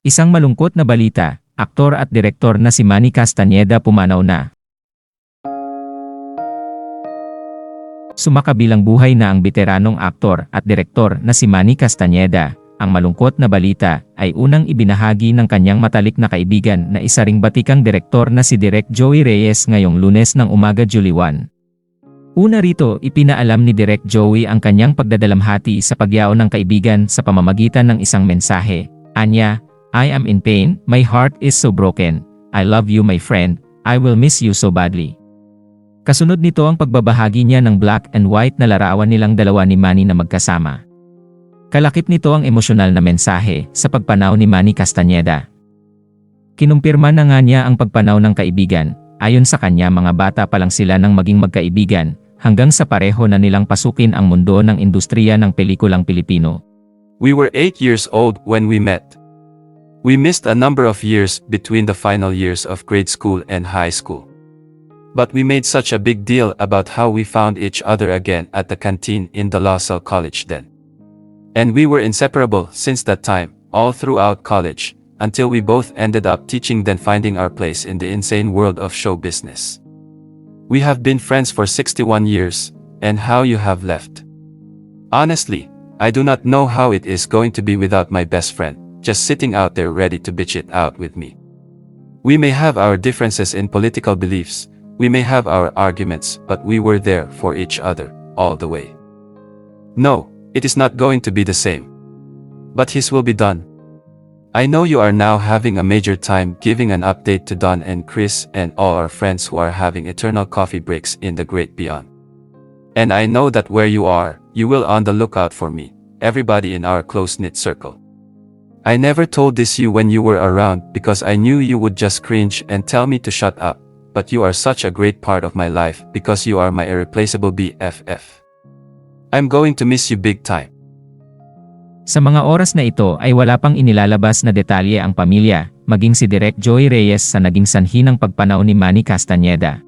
Isang malungkot na balita, aktor at direktor na si Manny Castañeda pumanaw na. Sumakabilang buhay na ang veteranong aktor at direktor na si Manny Castañeda. Ang malungkot na balita ay unang ibinahagi ng kanyang matalik na kaibigan na isa ring batikang direktor na si Direk Joey Reyes ngayong lunes ng umaga July 1. Una rito, ipinaalam ni Direk Joey ang kanyang pagdadalamhati sa pagyaw ng kaibigan sa pamamagitan ng isang mensahe. Anya, I am in pain, my heart is so broken. I love you my friend, I will miss you so badly. Kasunod nito ang pagbabahagi niya ng black and white na larawan nilang dalawa ni Manny na magkasama. Kalakip nito ang emosyonal na mensahe sa pagpanaw ni Manny Castañeda. Kinumpirma na nga niya ang pagpanaw ng kaibigan, ayon sa kanya mga bata pa lang sila nang maging magkaibigan, hanggang sa pareho na nilang pasukin ang mundo ng industriya ng pelikulang Pilipino. We were eight years old when we met. We missed a number of years between the final years of grade school and high school. But we made such a big deal about how we found each other again at the canteen in the La Salle College then. And we were inseparable since that time, all throughout college, until we both ended up teaching then finding our place in the insane world of show business. We have been friends for 61 years, and how you have left. Honestly, I do not know how it is going to be without my best friend, just sitting out there ready to bitch it out with me. We may have our differences in political beliefs, we may have our arguments, but we were there for each other, all the way. No, it is not going to be the same. But his will be done. I know you are now having a major time giving an update to Don and Chris and all our friends who are having eternal coffee breaks in the great beyond. And I know that where you are, you will on the lookout for me, everybody in our close-knit circle. I never told this you when you were around because I knew you would just cringe and tell me to shut up, but you are such a great part of my life because you are my irreplaceable BFF. I'm going to miss you big time. Sa mga oras na ito ay wala pang inilalabas na detalye ang pamilya, maging si Direk Joey Reyes sa naging sanhi ng pagpanaw ni Manny Castañeda.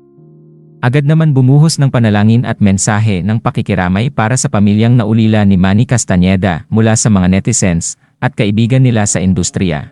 Agad naman bumuhos ng panalangin at mensahe ng pakikiramay para sa pamilyang naulila ni Manny Castañeda mula sa mga netizens at kaibigan nila sa industriya.